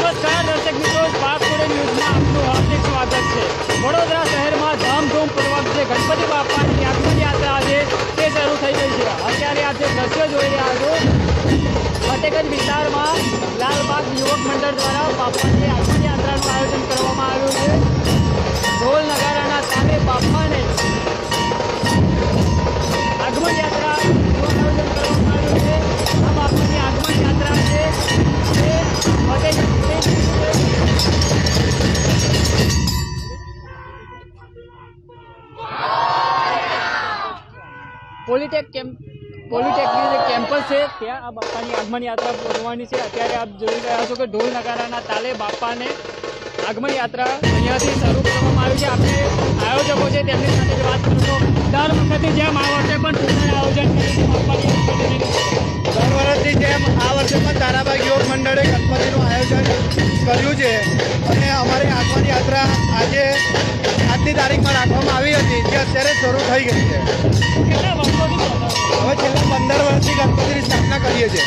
નમસ્કાર, દર્શક મિત્રો. સ્પાર્ક ન્યૂઝમાં આપનું હાર્દિક સ્વાગત છે. વડોદરા શહેરમાં ધામધૂમપૂર્વક જે ગણપતિ બાપાની આત્મયાત્રા યાત્રા આજે તે શરૂ થઈ ગઈ છે. અત્યારે આજે દ્રશ્યો જોઈ રહ્યા છો, ફતેગંજ વિસ્તારમાં લાલબાગ યુવક મંડળ દ્વારા બાપાની આત્મયાત્રાનું યાત્રાનું આયોજન કરવામાં આવ્યું છે. ઢોલ નગારાના તાલે બાપાને આગમન યાત્રા આયોજન કરવામાં આવ્યું છે. આ બાપાની આગમન યાત્રા છે. પોલિટેક કેમ્પ પોલિટેકનિક જે કેમ્પસ છે, ત્યાં આ બાપાની આગમન યાત્રા પૂરવાની છે. અત્યારે આપ જોઈ રહ્યા છો કે ઢોલ નગારાના તાલે બાપાને આગમન યાત્રા અહીંયાથી શરૂ કરવામાં આવી છે. આપણે આયોજકો છે, તેમની સાથે જ વાત કરશો. દર વખતે જેમ આ વર્ષે પણ સુંદર આયોજન કર્યું દર વર્ષની જેમ આ વર્ષે પણ તારાબાગ યુવક મંડળે ગણપતિનું આયોજન કર્યું છે. અને અમારી આગમન યાત્રા આજે આજની તારીખમાં રાખવામાં આવી હતી જે અત્યારે શરૂ થઈ ગઈ છે. હવે છેલ્લા પંદર વર્ષથી ગણપતિની સ્થાપના કરીએ છીએ.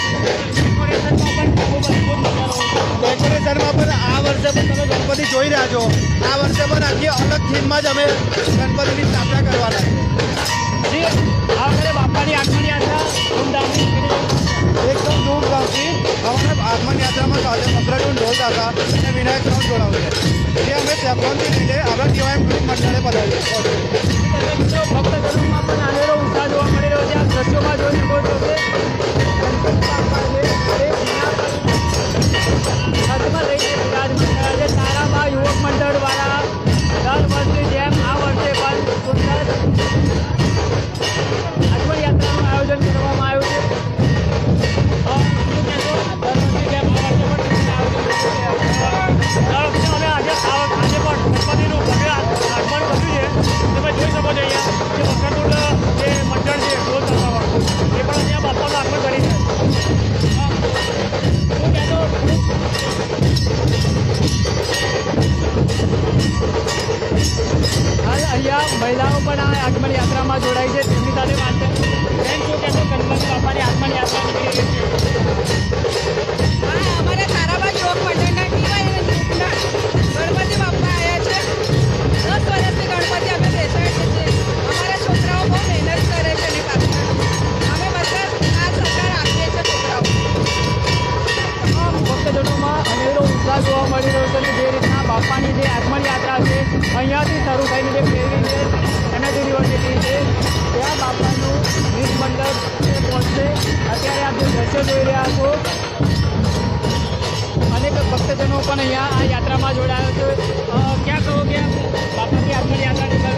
ડેકોરેશનમાં પણ આ વર્ષે પણ તમે ગણપતિ જોઈ રહ્યા છો. આ વર્ષે પણ આખી અલગ થીમમાં જ અમે ગણપતિની સ્થાપના કરવાના છે. જી આ વખતે બાપાની આગમની આશા ધૂમધામથી નીકળી રહી છે. એકદમ ધૂમધામથી અમારા આગમન યાત્રામાં સાથે મકરાટુન ઢોલ દાદા અને વિનાયક રાવ જોડાવું છે જે અમે સેફ્રોનથી લઈને આપણા ટીવાયમ પણ આ આગમન યાત્રામાં જોડાય છે. તેમની સાથે વાત બેન શું કહેશો ગણપતિ બાપાની આગમન યાત્રા નીકળી. રહી છે ગીત મંડળ પહોંચશે. અત્યારે આપ જે દ્રશ્યો જોઈ રહ્યા છો, અનેક ભક્તજનો પણ અહીંયા આ યાત્રામાં જોડાયો છે. ક્યાં કહો કે બાપુની આગમન યાત્રા નીકળ